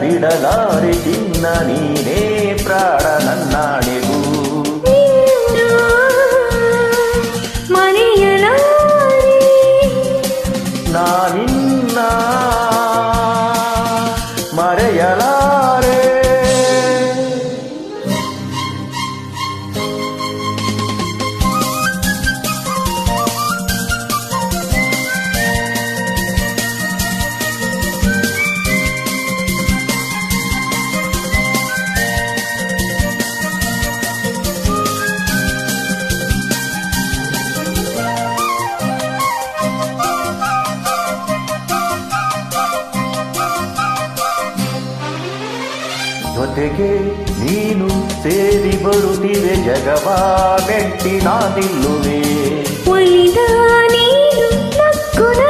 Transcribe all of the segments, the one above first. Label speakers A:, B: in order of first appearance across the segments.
A: ಬಿಡಲಾರೆ ತಿನ್ನ ನೀನೇ ಪ್ರಾಣನನ್ನಾಡಿ ಜೊತೆಗೆ ನೀನು ಸೇರಿ ಬರುತ್ತಿವೆ ಜಗವ ಬೆಟ್ಟಿ ನಾನಿಲ್ಲುವೆ
B: ಒಲಿದ ನೀನು ನಕ್ಕುನ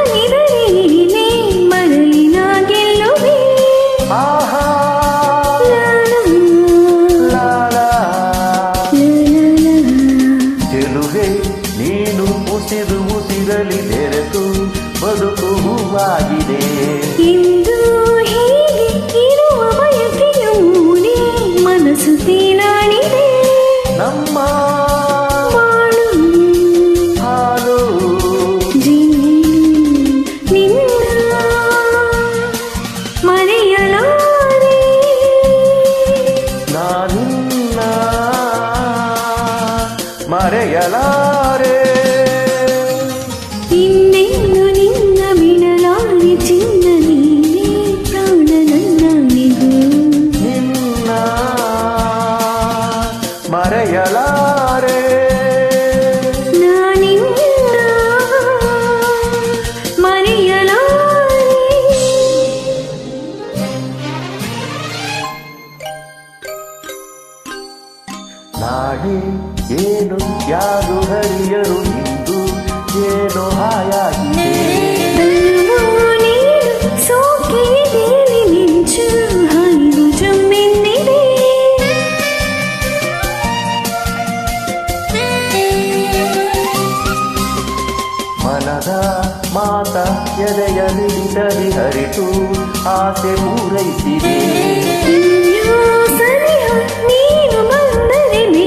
B: ನೀನು
A: ಉಸಿರಲಿ ಬೆರೆತು
B: ಬದುಕುವಾಗಿದೆ மறையலாம்
A: ನಾಳೆ ಏನು ಯಾರು ಹರಿಯರು ಇಂದು ಏನು ಹಾಯಾಗಿದೆ ಮನದ ಮಾತ ಎದೆಯ ಮಿಡಿತರಿ ಹರಿತು ಆಸೆ ಪೂರೈಸಿದೆ నేను మందరిని